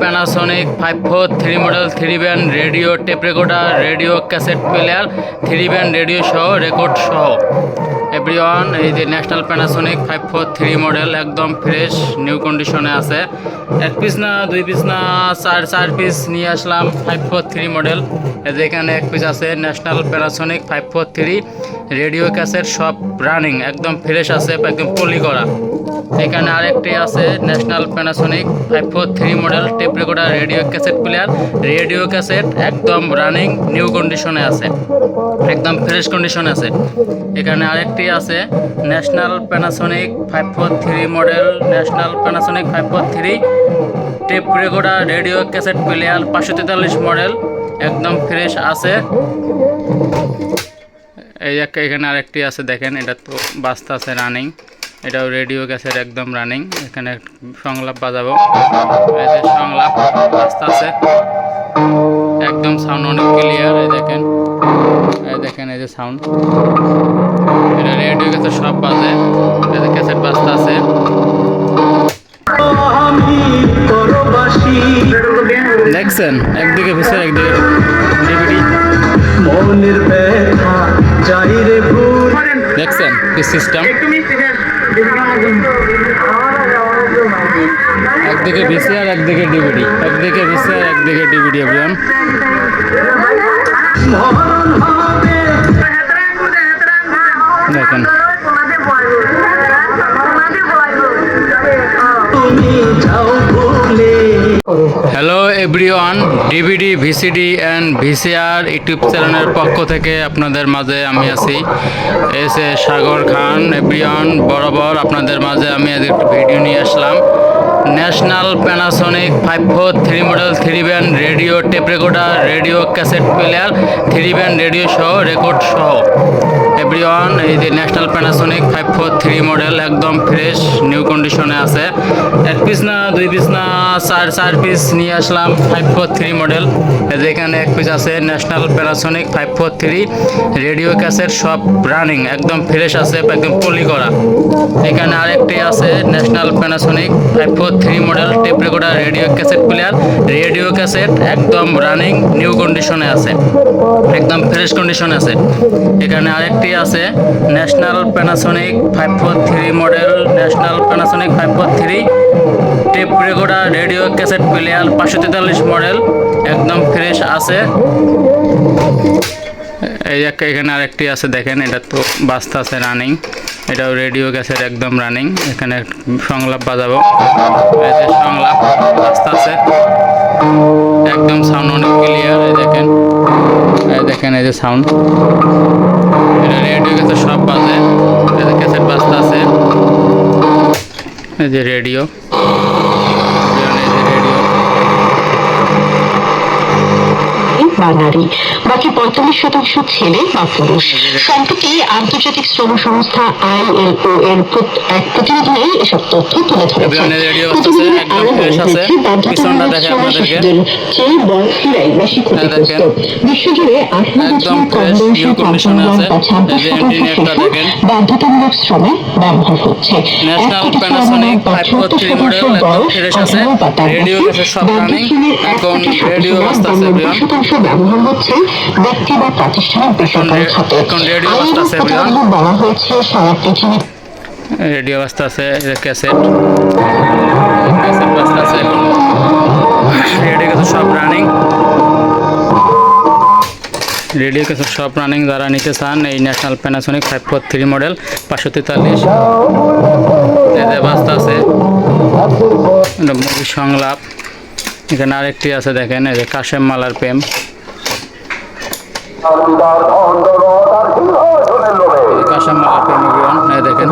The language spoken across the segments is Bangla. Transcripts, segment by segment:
Panasonic five four three model three band radio tape recorder radio cassette player three band radio সহ রেকর্ড সহ এভরিওয়ান এই যে National Panasonic five four three model একদম ফ্রেশ নিউ কন্ডিশনে আছে। এক পিস না, দুই পিস না, চার চার পিস নিয়ে আসলাম ফাইভ ফোর থ্রি মডেল যে এখানে এক পিস আছে National Panasonic five four three radio cassette সব রানিং একদম ফ্রেশ আছে, একদম পলি করা। এখানে আরেকটি আছে National Panasonic five four three model tape recorder radio cassette player radio cassette একদম রানিং নিউ কন্ডিশনে আছে। একদম ফ্রেশ কন্ডিশনে আছে। এখানে আরেকটি আছে National Panasonic five four three model National Panasonic five four three tape recorder radio cassette player পাঁচশো তেতাল্লিশ মডেল একদম ফ্রেশ আছে। এই একটা এখানে আরেকটি আছে, দেখেন, এটা তো বাস্তা আছে রানিং এটাও রেডিও গ্যাসের একদম রানিং এখানে সংলাপ বাজাবো। এই যে সংলাপ, বাস্তা আছে। একদম সাউন্ড অনেক ক্লিয়ার এই দেখেন এই দেখেন, এই যে সাউন্ড এটা রেডিও গ্যাসের সব বাজে। এই ক্যাসেট বাস্তা আছে। দেখছেন? একদিকে ভিসের একদিকে ডিভিডি। মনের ব্যথা চাই রে ভুল দেখছেন কি সিস্টেম একদিকে ভিসিআর একদিকে ডিভিডি। একদিকে ভিসিআর একদিকে DVD everyone. Everyone, DVD, VCD and VCR YouTube চ্যানেলের পক্ষ থেকে আপনাদের মাঝে আমি আছি। S A Sagar Khan. Everyone, বরাবর আপনাদের মাঝে আমি আজ একটু ভিডিও নিয়ে আসলাম। National Panasonic five four three model three band radio tape recorder radio cassette player three band radio সহ রেকর্ড সহ। এভরিওয়ান এই যে National Panasonic five four three model একদম ফ্রেশ নিউ কন্ডিশনে আছে। এক পিস না, দুই পিস না, চার চার পিস নিয়ে আসলাম ফাইভ ফোর থ্রি মডেল এই যে এখানে এক পিস আছে National Panasonic five four three radio cassette সব রানিং একদম ফ্রেশ আছে, একদম পলি করা। এখানে আরেকটি আছে National Panasonic five four three model tape recorder radio cassette player radio cassette একদম রানিং নিউ কন্ডিশনে আছে। একদম ফ্রেশ কন্ডিশনে আছে। এখানে আরেকটি আছে। National Panasonic five four three model National Panasonic five four three tape recorder radio cassette player পাঁচশো তেতাল্লিশ মডেল একদম ফ্রেশ আছে। এই একটা এখানে আরেকটি আছে, দেখেন, এটা তো বাস্তা আছে রানিং এটাও রেডিও গ্যাসের একদম রানিং এখানে সংলাপ বাজাবো। সংলাপ, বাস্তা আছে। একদম সাউন্ড অনেক ক্লিয়ার যে সাউন্ড এটা রেডিও কাছে সব বাজে। ক্যাসেট বাজতে আছে। এই যে রেডিও এই যে রেডিও বা নারী বাকি পঁয়তাল্লিশ শতাংশ ছেলে বা পুরুষ। সম্প্রতি আন্তর্জাতিক শ্রম সংস্থা আইএলও এর এক প্রতিবেদনে এসব তথ্য তুলে ধরেছে। প্রতিবেদনে আরও বলা হয়েছে বাধ্যতামূলক শ্রম আপনাদেরকে। শিশুদের চেয়ে বয়সীরাই বেশি ক্ষতিগ্রস্ত। বিশ্বজুড়ে আঠারো বছর কম বয়সী পঞ্চান্ন বা ছাব্বিশ শতাংশ শিশু বাধ্যতামূলক শ্রমে ব্যবহার হচ্ছে। এক বা চুয়াত্তর শতাংশ বয়স আঠারো বা তার বেশি। এক শতাংশ ব্যবহার হচ্ছে ব্যক্তি বা প্রাতিষ্ঠানিক বেসরকারি খাতে। আইনের বলা হয়েছে সারা পৃথিবী রেডিও অবস্থা আছে ক্যাসেট। ক্যাসেট বাস্তা আছে রেডিও ক্যাসেট সব রানিং রেডিও ক্যাসেট সব রানিং যারা নিতে চান এই National Panasonic five four three model পাঁচশো তেতাল্লিশ। বাস্তা আছে। মুভি সংলাপ। এখানে আরেকটি আছে দেখেন এই যে কাশেম মালার প্রেম কাশেম মালার প্রেম everyone, এই দেখেন।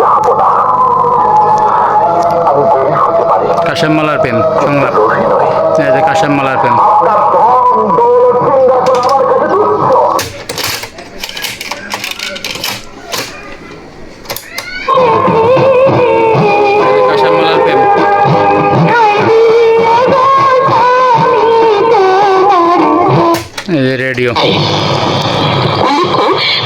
কাশেম প্রেম সংলাপ। যে কাশেম প্রেম রেডিও।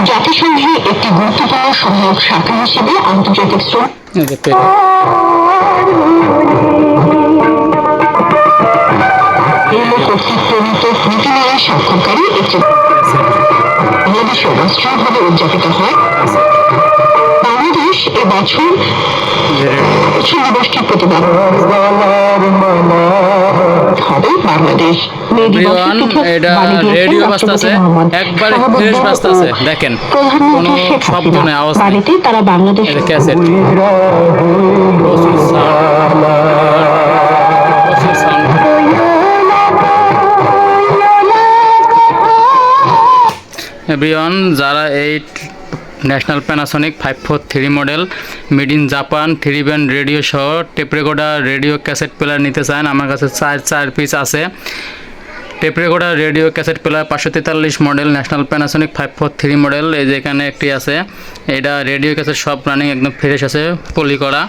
জাতিসংঘের একটি গুরুত্বপূর্ণ সহায়ক শাখা হিসেবে আন্তর্জাতিক শ্রম এই যে প্রেম কর্তৃক প্রণীত নীতি নিয়ে স্বাক্ষরকারী একটি বাংলাদেশে রাষ্ট্রীয়ভাবে উদযাপিত হয়। এবছর হবে বাংলাদেশ। দেখেন। কোনো শব্দ নেই, আওয়াজ বাড়িতে তারা বাংলাদেশ ক্যাসেট। এভরিওয়ান যারা এই National Panasonic five four three model made in Japan three band radio সহ টেপ রেডিও ক্যাসেট প্লেয়ার নিতে চান, আমার কাছে চার চার পিস আছে। টেপ রেডিও ক্যাসেট প্লেয়ার পাঁচশো তেতাল্লিশ model National Panasonic five four three model এই যে এখানে একটি আছে। এটা রেডিও ক্যাসেট সব রানিং একদম ফ্রেশ আছে পলি করা।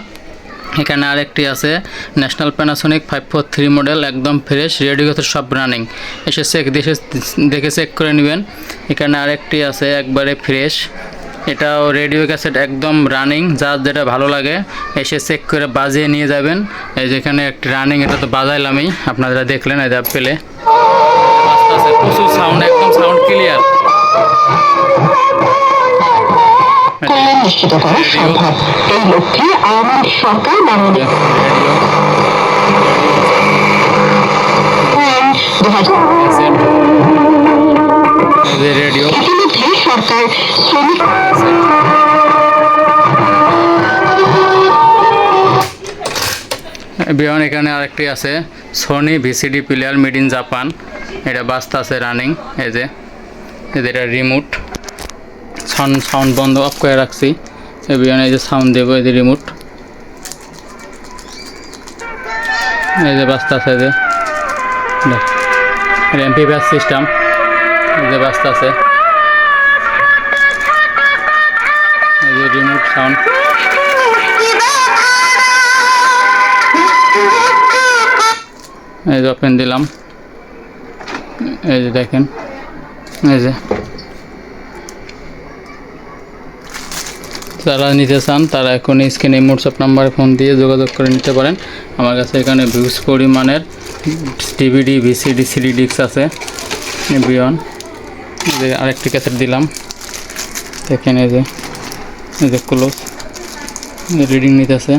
এখানে আরেকটি আছে, National Panasonic five four three model একদম ফ্রেশ রেডিও ক্যাসেট সব রানিং এসে চেক দেখে চেক করে নেবেন। এখানে আরেকটি আছে, একবারে ফ্রেশ এটাও রেডিও ক্যাসেট একদম রানিং যার যেটা ভালো লাগে এসে চেক করে বাজিয়ে নিয়ে যাবেন। এই যেখানে একটি রানিং এটা তো বাজাইলামই আপনারা দেখলেন এই এটা পেলে। প্রচুর সাউন্ড একদম সাউন্ড ক্লিয়ার নিশ্চিত করা সম্ভব এই লক্ষ্যে আওয়ামী সরকার বাংলাদেশ দু হাজার রেডিও। সরকার শ্রমিক বিয়ন এখানে আরেকটি আছে। Sony VCD player made in Japan. এটা বাস্তা আছে রানিং। এই যে এটা রিমোট। সাউন্ড সাউন্ড বন্ধ অফ করে রাখছি। বিয়ন এই যে সাউন্ড দেবো, এই যে রিমোট। এই যে বাস্তা আছে যে। এমপি ব্যাস সিস্টেম। এই যে বাস্তা আছে। সাউন্ড এই যে ওপেন দিলাম। এই যে দেখেন। এই যে। যারা নিতে চান, তারা এখন স্ক্রিনে হোয়াটসঅ্যাপ নাম্বারে ফোন দিয়ে যোগাযোগ করে নিতে পারেন। আমার কাছে এখানে ভিউজ পরিমাণের ডিভিডি ভিসিডি সিডি ডিস্ক আছে। বিয়ন। আরেকটি ক্যাসেট দিলাম। দেখেন এই যে। যে ক্লোজ রিডিং নিতেছে।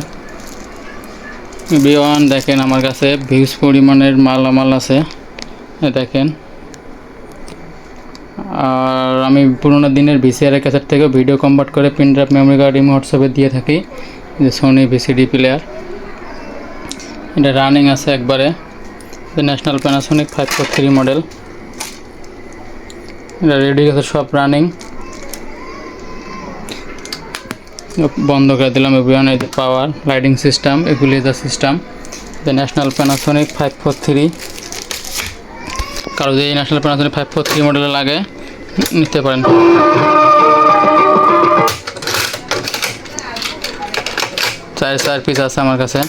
বিওয়ান দেখেন আমার কাছে ভিউজ পরিমাণের মালামাল আছে। দেখেন। আর আমি পুরোনো দিনের ভিসিআর ক্যাসেট থেকে ভিডিও কনভার্ট করে pen drive memory card Imo হোয়াটসঅ্যাপে দিয়ে থাকি। যে সোনি ভিসিডি প্লেয়ার এটা রানিং আছে একবারে। National Panasonic five four three model এটা রেডি আছে, সব রানিং বন্ধ করে দিলাম যে power, lighting system equaliser system the National Panasonic five four three কারও যদি National Panasonic five four three মডেলে লাগে, নিতে পারেন। চার চার পিস আছে আমার কাছে।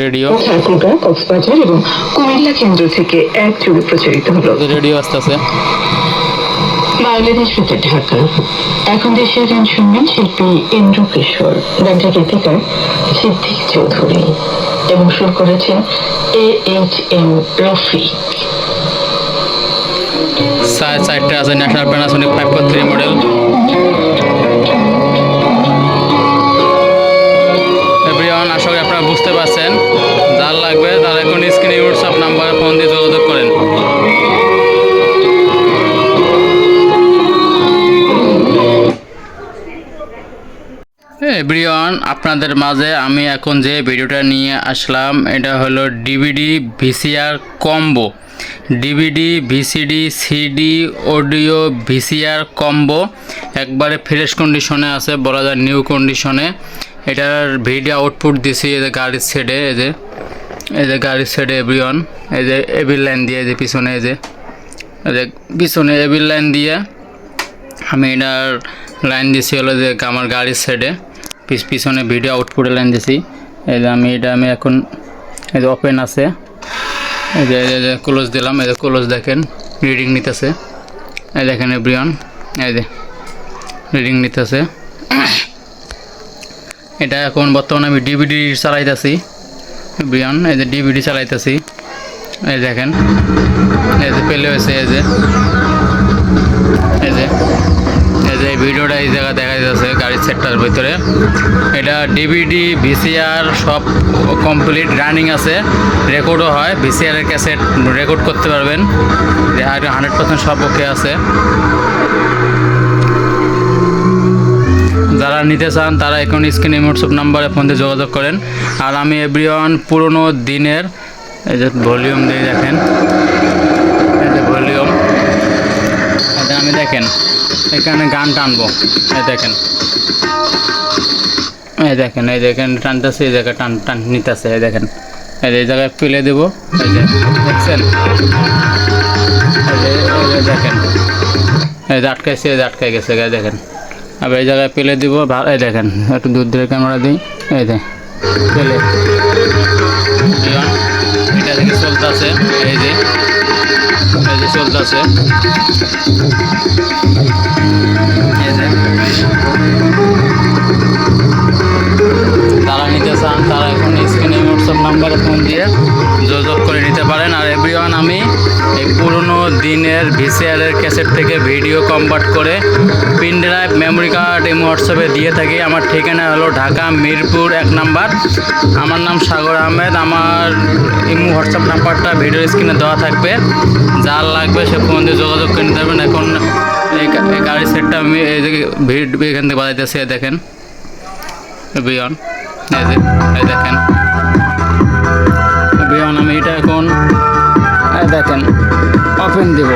রেডিও ঠাকুরগাঁ কক্সবাজার এবং কুমিল্লা কেন্দ্র থেকে এক যুগে প্রচারিত হলো। রেডিও আসতে আছে বাংলাদেশ হতে ঢাকা এখন দেশের গান শুনবেন শিল্পী ইন্দ্র কিশোর গানটা গীতিকার সিদ্দিক চৌধুরী এবং সুর করেছেন এ এইচ এম রফিক চার চারটে আছে National Panasonic five four three model everyone, আপনাদের মাঝে আমি এখন যে ভিডিওটা নিয়ে আসলাম, এটা হলো DVD VCR combo DVD VCD CD audio VCR combo একবারে ফ্রেশ কন্ডিশনে আছে, বলা যায় নিউ কন্ডিশনে এটার ভিডিও আউটপুট দিছি যে গাড়ির সেডে এই যে এই যে গাড়ির সেডে এভরিওয়ান এই যে এবির লাইন দিয়ে, এই যে পিছনে, এই যে এই যে পিছনে এবির লাইন দিয়ে আমি এটার লাইন দিছি হলো যে আমার গাড়ির সাইডে পিছনে ভিডিও আউটপুটে লাইন দিছি। এই যে আমি এটা আমি এখন এই যে ওপেন আছে। এই যে এই যে ক্লোজ দিলাম। এই যে ক্লোজ দেখেন রিডিং নিতেছে। এই দেখেন এভরিওয়ান এই যে রিডিং নিতেছে। এটা এখন বর্তমানে আমি ডিভিডি চালাইতেছি। বিয়ান এই যে ডিভিডি চালাইতেছি। এই দেখেন। এই যে পেলে হয়েছে, এই যে। এই যে। ভিডিওটা এই জায়গায় দেখা যাচ্ছে গাড়ির সেটটার ভিতরে। এটা ডিভিডি ভিসিআর সব কমপ্লিট রানিং আছে। রেকর্ডও হয় ভিসিআরের ক্যাসেট রেকর্ড করতে পারবেন। হান্ড্রেড পার্সেন্ট সব ওকে আছে। যারা নিতে চান, তারা এখন স্ক্রিনে হোয়াটসঅ্যাপ নাম্বারে ফোন দিয়ে যোগাযোগ করেন। আর আমি এভরিওয়ান পুরনো দিনের, এই যে ভলিউম দিয়ে দেখেন এই যে ভলিউম এটা আমি দেখেন, এখানে গান টানবো। এই দেখেন। এই দেখেন এই দেখেন, টানতেছে, এই জায়গায় টান টান নিতেছে, এই দেখেন। এই জায়গায় পেলে দেবো। এই যে, দেখছেন? দেখেন। এই যে, আটকাইছে, এই যে, আটকাই গেছে গায়ে দেখেন। আবার এই জায়গায় পেলে দিব ভা- এই দেখেন, একটু দূর দিয়ে ক্যামেরা দিই। এই যে পেলে এটা থেকে চলতেছে। এই যে এই চলতেছে তারা নিতে চান, তারা এখন স্ক্রিনে হোয়াটসঅ্যাপ নাম্বারে ফোন দিয়ে যোগাযোগ করে নিতে পারেন। আর এভরিওয়ান আমি এই পুরনো দিনের ভিসিআরের ক্যাসেট থেকে ভিডিও কনভার্ট করে পিন ড্রাইভ মেমোরি কার্ড এই হোয়াটসঅ্যাপে দিয়ে থাকি। আমার ঠিকানা হলো ঢাকা, মিরপুর, এক নাম্বার। আমার নাম সাগর আহমেদ। আমার হোয়াটসঅ্যাপ নাম্বারটা ভিডিও স্ক্রিনে দেওয়া থাকবে। যার লাগবে সে ফোন দিয়ে যোগাযোগ করে নিতে পারবেন। এখন এই গাড়ির সেটটা আমি এই যে ভিড এখান থেকে বাজাইতেছি দেখেন। বিয়ন এই দেখেন। বিয়ন আমি এটা এখন দেখেন ওপেন দিব।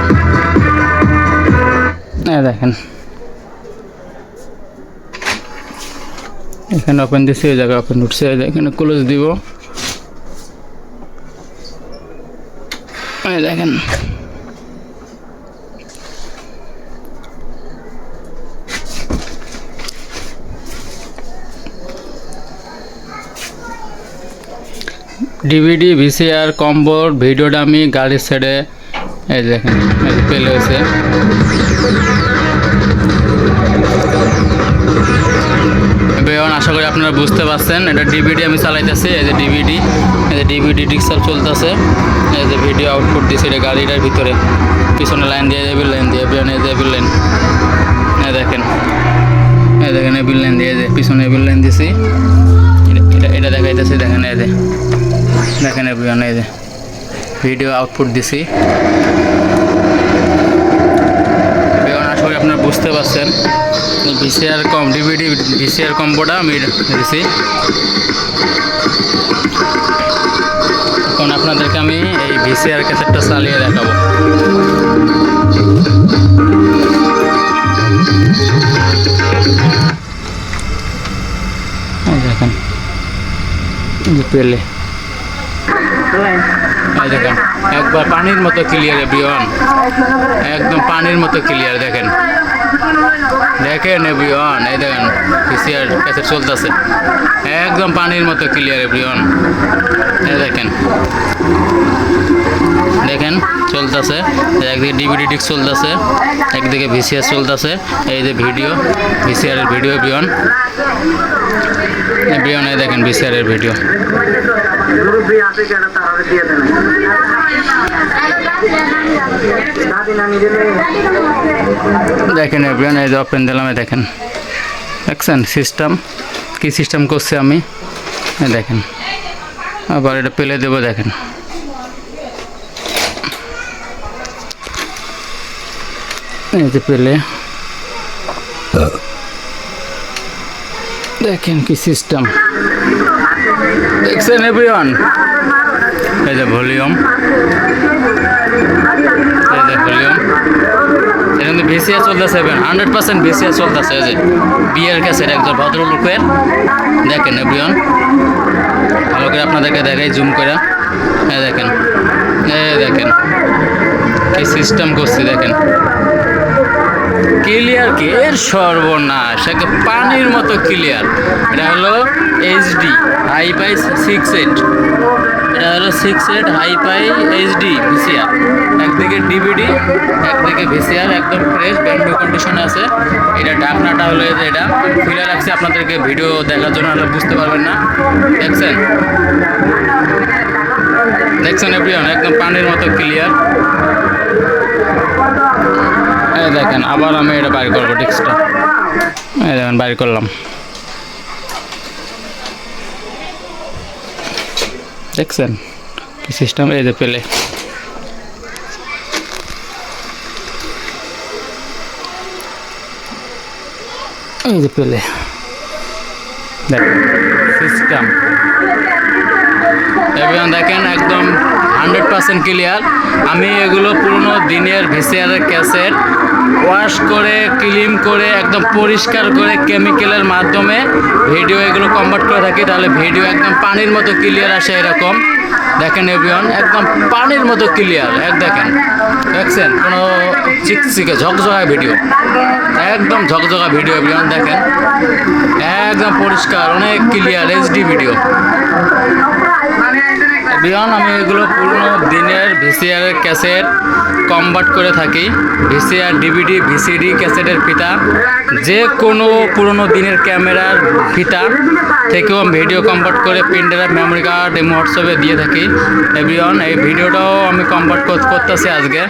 এই দেখেন। এখানে ওপেন দিছি, এই জায়গায় ওপেন উঠছে এখানে ক্লোজ দিব। এই দেখেন। ডিভিডি ভিসিআর কম্বোর ভিডিওটা আমি গাড়ির সাইডে এই দেখেন পেলে হয়েছে। আশা করি আপনারা বুঝতে পারছেন। এটা ডিভিডি আমি চালাইতেছি, এই যে ডিভিডি এই যে ডিভিডি ডিক্সার চলতেছে, এই যে ভিডিও আউটপুট দিয়েছি এটা গাড়িটার ভিতরে। পিছনে লাইন দিয়ে যাবে লাইন দিয়ে বেয়ন এই যে এবিল লাইন। এই দেখেন এই দেখেন এবিল লাইন দিয়ে যে পিছনে এবিল লাইন দিয়েছি এটা- এটা দেখাইতেছি, দেখেন, এই যে। দেখেন এভরিওয়ান এই যে। ভিডিও আউটপুট দিছি এভরিওয়ান আশা করি আপনারা বুঝতে পারছেন। ভিসিআর কম, ডিভিডি, ভিসিআর কম্বোটা আমি দিছি। এখন আপনাদেরকে আমি এই ভিসিআর ক্যাসেটটা চালিয়ে দেখাবো। দেখেন পেলে। দেখেন, একবার পানির মতো ক্লিয়ার এভরিওয়ান একদম পানির মতো ক্লিয়ার দেখেন। দেখেন এভরিওয়ান এই দেখেন পিসিআর ক্যাসেট চলতেছে। একদম পানির মতো ক্লিয়ার এভরিওয়ান এই দেখেন। দেখেন, চলতেছে। একদিকে ডিভিডি ডিস্ক চলতেছে, একদিকে ভিসিআর চলতেছে। এই যে ভিডিও ভিসিআর এর ভিডিও এভরিওয়ান এভরিওয়ান এই দেখেন ভিসিআর এর আছে কেন দিয়ে দেখেন এভরিওয়ান, এই যে ওপেন দিলাম দেখেন। দেখছেন সিস্টেম কি সিস্টেম করছে আমি? দেখেন। আবার এটা পেলে দেবো, দেখেন। এই যে পেলে। দেখেন কি সিস্টেম দেখছেন এভরিওয়ান এই যে ভলিউম। এই যে ভলিউম। কিন্তু ভিসিআর চলতেছে হান্ড্রেড পার্সেন্ট ভিসিআর চলতেছে, এই যে বিয়ের ক্যাসেট একজন ভদ্রলোকের। দেখেন এভরিওয়ান ভালো করে আপনাদেরকে দেখাই জুম করে। এই দেখেন। এই দেখেন। কি সিস্টেম করছি, দেখেন। ক্লিয়ার কি? এর সর্বনাশ। একদম পানির মতো ক্লিয়ার এটা হলো HD hi fi six eight এটা হলো six eight hi fi HD VCR একদিকে ডিভিডি একদিকে ভিসিআর একদম ফ্রেশ ব্যান্ড কন্ডিশনে আছে। এটা ঢাকনাটা হলো এটা খুলে রাখছি আপনাদেরকে ভিডিও দেখার জন্য হলে বুঝতে পারবেন না। দেখছেন? দেখছেন এভরিওয়ান একদম পানির মতো ক্লিয়ার দেখেন, আবার আমি এটা বাইর করব ডিস্কটা। এই দেখেন, বাইর করলাম। দেখছেন? কি সিস্টেম এই যে পেলে এই যে পেলে দেখেন সিস্টেম এবং দেখেন, একদম হান্ড্রেড পার্সেন্ট ক্লিয়ার। আমি এগুলো পুরনো দিনের ভিসিআরের ক্যাসেট ওয়াশ করে, ক্লিন করে, একদম পরিষ্কার করে কেমিক্যালের মাধ্যমে ভিডিও এগুলো কনভার্ট করে থাকি, তাহলে ভিডিও একদম পানির মতো ক্লিয়ার আসে এরকম। দেখেন এভিয়ন একদম পানির মতো ক্লিয়ার এক দেখেন। দেখছেন? কোনো চিকচিকে ঝকঝকা ভিডিও একদম ঝকঝকা ভিডিও এভিয়ন দেখেন। একদম পরিষ্কার, অনেক ক্লিয়ার এইচডি ভিডিও বিয়ন আমি এগুলো পুরনো দিনের ভিসিআর ক্যাসেট কনভার্ট করে থাকি। ভিসিআর ডিভিডি ভিসিডি ক্যাসেটের ফিতা যে কোনো পুরনো দিনের ক্যামেরার ফিতা থেকেও আমি ভিডিও কনভার্ট করে প্রিন্টার মেমোরি কার্ড এবং হোয়াটসঅ্যাপে দিয়ে থাকি। এভিয়ন এই ভিডিওটাও আমি কনভার্ট করতেছি আজকে।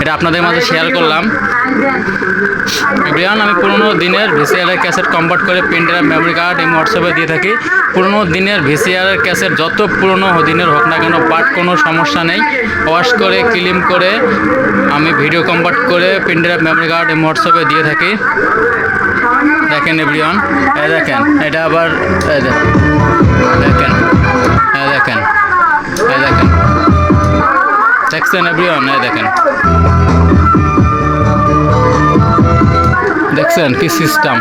এটা আপনাদের মাঝে শেয়ার করলাম। এভিয়ন আমি পুরনো দিনের ভিসিআর ক্যাসেট কনভার্ট করে প্রিন্টার মেমোরি কার্ড এবং হোয়াটসঅ্যাপে দিয়ে থাকি। পুরনো দিনের ভিসিআর ক্যাসেট যত পুরনো দিনের হোক না কেন বাট কোনো সমস্যা নেই। ওয়াশ করে ক্লিম করে আমি ভিডিও কনভার্ট করে প্রিন্টার মেমোরি কার্ড এবং হোয়াটসঅ্যাপে দিয়ে থাকি। দেখেন এভরিওয়ান। এই দেখেন, এটা আবার দেখেন, এই দেখেন এই দেখেন। দেখছেন এভরিওয়ান? এই দেখেন। দেখছেন কি সিস্টেম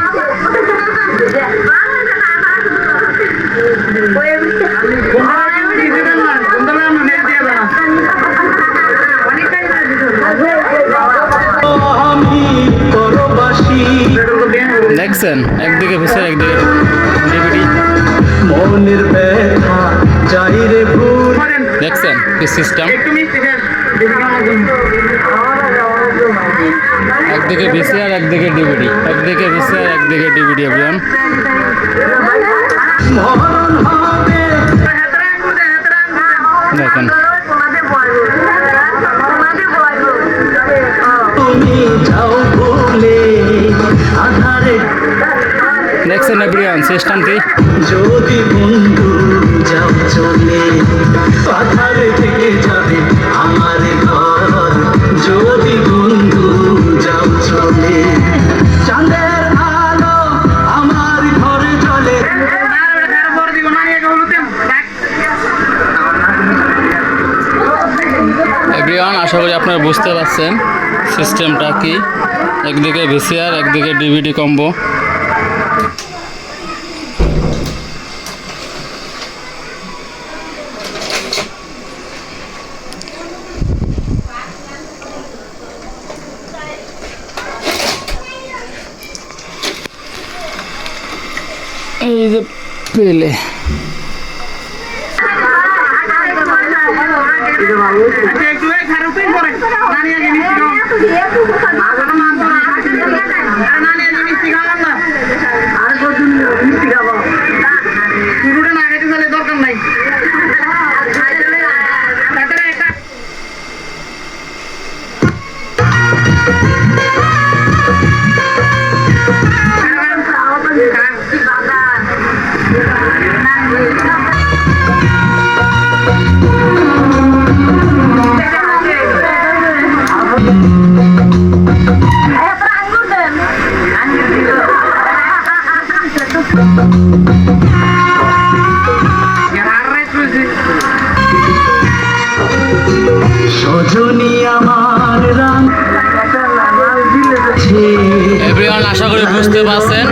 দেখছেন একদিকে ভিসের একদিকে দেখছেন কি সিস্টেম। একদিকে ভিসিআর একদিকে ডিভিডি একদিকে ভিসিআর একদিকে ডিভিডি এভরিওয়ান। দেখেন দেখছেন এভরিওয়ান সিস্টেমটি যদি বন্ধু যাও চলে আধারে থেকে যাবে আমার ঘর। যদি বন্ধু যাও চলে চাঁদের আলো আমার ঘরে চলে। এভরিওয়ান আশা করি আপনারা বুঝতে পারছেন সিস্টেমটা কি। একদিকে ভিসিআর একদিকে ডিভিডি কম্বো এই যে পেলে। আচ্ছা, এভরিওয়ান